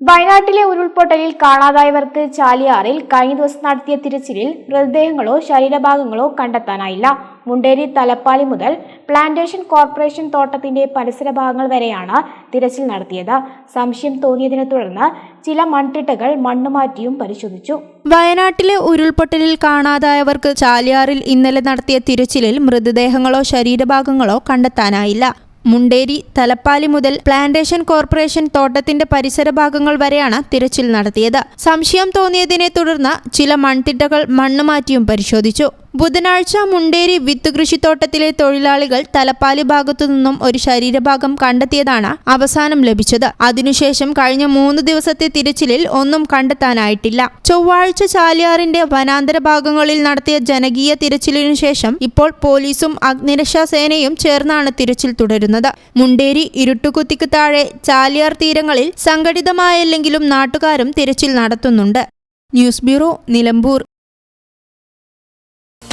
വയനാട്ടിലെ ഉരുൾപൊട്ടലിൽ കാണാതായവർക്ക് ചാലിയാറിൽ കഴിഞ്ഞ ദിവസം നടത്തിയ തിരച്ചിലിൽ മൃതദേഹങ്ങളോ ശരീരഭാഗങ്ങളോ കണ്ടെത്താനായില്ല. മുണ്ടേരി തലപ്പാലി മുതൽ പ്ലാന്റേഷൻ കോർപ്പറേഷൻ തോട്ടത്തിന്റെ പരിസര ഭാഗങ്ങൾ വരെയാണ് തിരച്ചിൽ നടത്തിയത്. സംശയം തോന്നിയതിനെ തുടർന്ന് ചില മൺതിട്ടകൾ മണ്ണുമാറ്റിയും പരിശോധിച്ചു. വയനാട്ടിലെ ഉരുൾപൊട്ടലിൽ കാണാതായവർക്ക് ചാലിയാറിൽ ഇന്നലെ നടത്തിയ തിരച്ചിലിൽ മൃതദേഹങ്ങളോ ശരീരഭാഗങ്ങളോ കണ്ടെത്താനായില്ല. മുണ്ടേരി തലപ്പാലി മുതൽ പ്ലാന്റേഷൻ കോർപ്പറേഷൻ തോട്ടത്തിന്റെ പരിസര ഭാഗങ്ങൾ വരെയാണ് തിരച്ചിൽ നടത്തിയത്. സംശയം തോന്നിയതിനെ തുടർന്ന് ചില മൺതിട്ടകൾ മണ്ണുമാറ്റിയും പരിശോധിച്ചു. ബുധനാഴ്ച മുണ്ടേരി വിത്ത് കൃഷിത്തോട്ടത്തിലെ തൊഴിലാളികൾ തലപ്പാലി ഭാഗത്തു നിന്നും ഒരു ശരീരഭാഗം കണ്ടെത്തിയതാണ് അവസാനം ലഭിച്ചത്. അതിനുശേഷം കഴിഞ്ഞ മൂന്ന് ദിവസത്തെ തിരച്ചിലിൽ ഒന്നും കണ്ടെത്താനായിട്ടില്ല. ചൊവ്വാഴ്ച ചാലിയാറിന്റെ വനാന്തര ഭാഗങ്ങളിൽ നടത്തിയ ജനകീയ തിരച്ചിലിനു ശേഷം ഇപ്പോൾ പോലീസും അഗ്നിരക്ഷാ സേനയും ചേർന്നാണ് തിരച്ചിൽ തുടരുന്നത്. മുണ്ടേരി ഇരുട്ടുകുത്തിക്ക് താഴെ ചാലിയാർ തീരങ്ങളിൽ സംഘടിതമായല്ലെങ്കിലും നാട്ടുകാരും തിരച്ചിൽ നടത്തുന്നുണ്ട്. News bureau Nilambur.